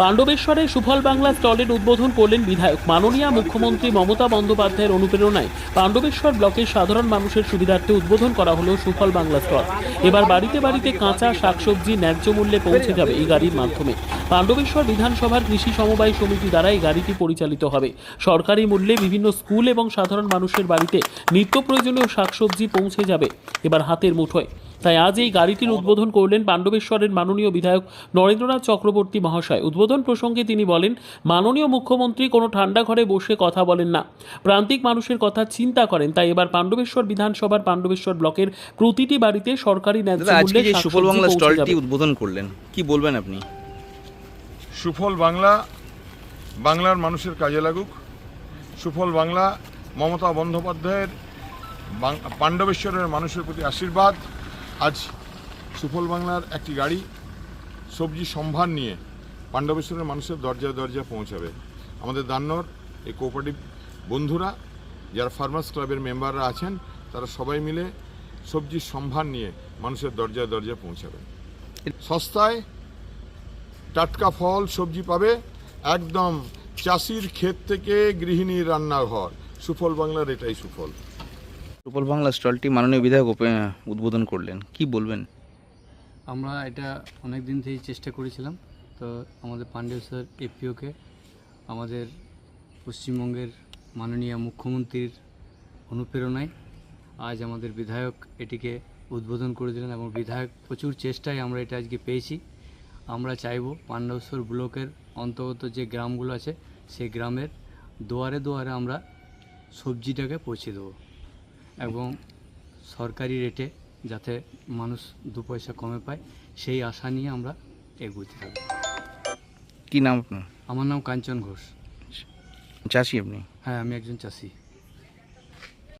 পাণ্ডবেশ্বরে সুফল বাংলা স্টলের উদ্বোধন করলেন বিধায়ক। মাননীয় মুখ্যমন্ত্রী মমতা বন্দ্যোপাধ্যায়ের অনুপ্রেরণায় পাণ্ডবেশ্বর ব্লকের সাধারণ মানুষের সুবিধার্থে উদ্বোধন করা হলো সুফল বাংলা স্টল। এবার বাড়িতে বাড়িতে কাঁচা শাকসবজি ন্যায্য মূল্যে পৌঁছে যাবে এই গাড়ির মাধ্যমে। পাণ্ডবেশ্বর বিধানসভার কৃষি সমবায় সমিতি দ্বারা এই গাড়িটি পরিচালিত হবে। সরকারি মূল্যে বিভিন্ন স্কুল এবং সাধারণ মানুষের বাড়িতে নিত্য প্রয়োজনীয় শাকসবজি পৌঁছে যাবে। এবার হাতের মুঠোয়। তাই আজ এই গাড়িটির উদ্বোধন করলেন পাণ্ডবেশ্বরের মাননীয় বিধায়ক নরেন্দ্রনাথ চক্রবর্তী মহাশয়। উদ্বোধন প্রসঙ্গে তিনি বলেন মাননীয় মুখ্যমন্ত্রী কোনো ঠান্ডা ঘরে বসে কথা বলেন না। প্রান্তিক মানুষের কথা চিন্তা করেন তাই এবার পাণ্ডবেশ্বর বিধানসভার পাণ্ডবেশ্বর ব্লকের প্রতিটি বাড়িতে সরকারি ন্যায্য মূল্যে সুফল বাংলা স্টলটি উদ্বোধন করলেন কি বলবেন আপনি? সুফল বাংলা বাংলার মানুষের কাজে লাগুক। সুফল বাংলা মমতা বন্দ্যোপাধ্যায়ের পাণ্ডবেশ্বরের মানুষের প্রতি আশীর্বাদ। আজ সুফল বাংলার একটি গাড়ি সবজি সম্ভার নিয়ে পাণ্ডবেশ্বরের মানুষের দরজায় দরজা পৌঁছাবে। আমাদের দান্নর, এই কোঅপারেটিভ বন্ধুরা, যারা ফার্মার্স ক্লাবের মেম্বাররা আছেন, তারা সবাই মিলে সবজির সম্ভার নিয়ে মানুষের দরজায় দরজায় পৌঁছাবে। সস্তায় টাটকা ফল, সবজি পাবে একদম চাষির ক্ষেত থেকে গৃহিণীর রান্নাঘর। সুফল বাংলার এটাই সুফল। সুফল বাংলা স্টলটি মাননীয় বিধায়ক উদ্বোধন করলেন। কি বলবেন? আমরা এটা অনেক দিন থেকেই চেষ্টা করেছিলাম। তো আমাদের পাণ্ডেশ্বর এপিওকে আমাদের পশ্চিমবঙ্গের মাননীয় মুখ্যমন্ত্রীর অনুপ্রেরণায় আজ আমাদের বিধায়ক এটিকে উদ্বোধন করে দিলেন এবং বিধায়ক প্রচুর চেষ্টায় আমরা এটা আজকে পেয়েছি। আমরা চাইব পাণ্ডবেশ্বর ব্লকের অন্তর্গত যে গ্রামগুলো আছে, সেই গ্রামের দুয়ারে দুয়ারে আমরা সবজিটাকে পৌঁছে দেবো। এবং সরকারি রেটে যাতে মানুষ দু পয়সা কমে পায় সেই আশা নিয়ে আমরা এগোতে থাকি। কী নাম আপনার? আমার নাম কাঞ্চন ঘোষ। চাষি আপনি? হ্যাঁ আমি একজন চাষি।